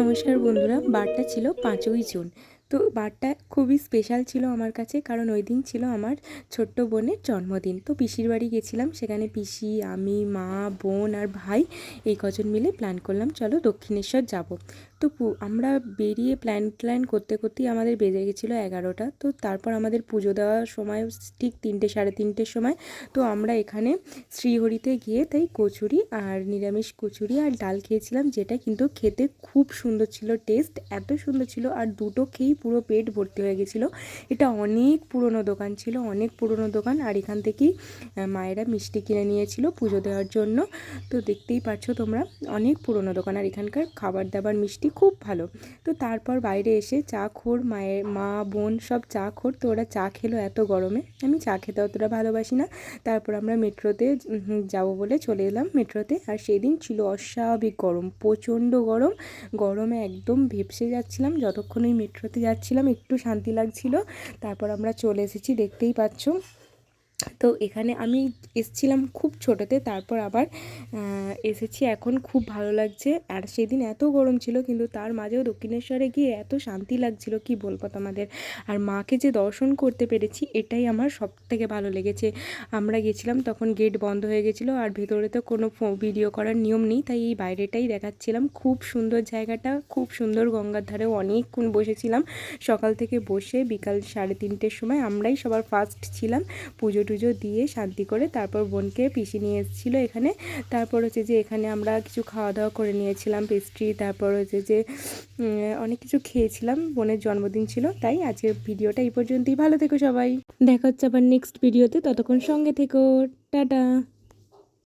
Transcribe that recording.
নমস্কার বন্ধুরা, বারটা ছিল পাঁচই জুন। তো বারটা খুবই স্পেশাল ছিল আমার কাছে, কারণ ওই দিন ছিল আমার ছোট্ট বোনের জন্মদিন। তো পিসির বাড়ি গেছিলাম, সেখানে পিসি, আমি, মা, বোন আর ভাই এই কজন মিলে প্ল্যান করলাম, চলো দক্ষিণেশ্বর যাব। তো আমরা বেরিয়ে প্ল্যান প্ল্যান করতে করতেই আমাদের বেজে গেছিল এগারোটা। তো তারপর আমাদের পুজো দেওয়ার সময় ঠিক তিনটে, সাড়ে তিনটের সময়, তো আমরা এখানে শ্রীহরিতে গিয়ে তাই কচুরি আর নিরামিষ কচুরি আর ডাল খেয়েছিলাম, যেটা কিন্তু খেতে খুব সুন্দর ছিল টেস্ট এত সুন্দর ছিল আর দুটো খেয়েই পুরো পেট ভর্তি হয়ে গেছিল। এটা অনেক পুরনো দোকান ছিল, অনেক পুরনো দোকান আর এখান থেকেই মায়েরা মিষ্টি কিনে নিয়েছিল পুজো দেওয়ার জন্য। তো দেখতেই পাচ্ছ তোমরা, অনেক পুরনো দোকান আর এখানকার খাবার দাবার মিষ্টি খুব ভালো। তো তারপর বাইরে এসে চা খোর, মায়ের মা, বোন সব চা খোর। তো ওরা চা খেলো এত গরমে। আমি চা খেতে অতটা ভালোবাসি না। তারপর আমরা মেট্রোতে যাব বলে চলে এলাম মেট্রোতে। আর সেদিন ছিল অস্বাভাবিক গরম, প্রচণ্ড গরম। গরমে একদম ভেপসে যাচ্ছিলাম। যতক্ষণ ওই মেট্রোতে যাচ্ছিলাম, একটু শান্তি লাগছিল। তারপর আমরা চলে এসেছি, দেখতেই পাচ্ছ। তো এখানে আমি এসছিলাম খুব ছোটোতে, তারপর আবার এসেছি এখন খুব ভালো লাগছে। আর সেদিন এত গরম ছিল, কিন্তু তার মাঝেও দক্ষিণেশ্বরে গিয়ে এত শান্তি লাগছিল, কি বলব তোমাদের? আর মাকে যে দর্শন করতে পেরেছি, এটাই আমার সব থেকে ভালো লেগেছে। আমরা গেছিলাম, তখন গেট বন্ধ হয়ে গেছিল, আর ভেতরে তো কোনো ভিডিও করার নিয়ম নেই, তাই এই বাইরেটাই দেখাচ্ছিলাম। খুব সুন্দর জায়গাটা, খুব সুন্দর গঙ্গার ধারেও অনেকক্ষণ বসেছিলাম। সকাল থেকে বসে বিকাল সাড়ে তিনটের সময় আমরাই সবার ফার্স্ট ছিলাম। পুজো টুজো দিয়ে শান্তি করে তারপর বোনকে পিসি নিয়ে এসেছিল এখানে। তারপর হচ্ছে যে এখানে আমরা কিছু খাওয়া দাওয়া করে নিয়েছিলাম পেস্ট্রি তারপর হচ্ছে যে অনেক কিছু খেয়েছিলাম, বোনের জন্মদিন ছিল, তাই আজকের ভিডিওটা এই পর্যন্তই। ভালো থেকো সবাই। দেখা হচ্ছে আবার নেক্সট ভিডিওতে ততক্ষণ সঙ্গে থেকো। টাটা।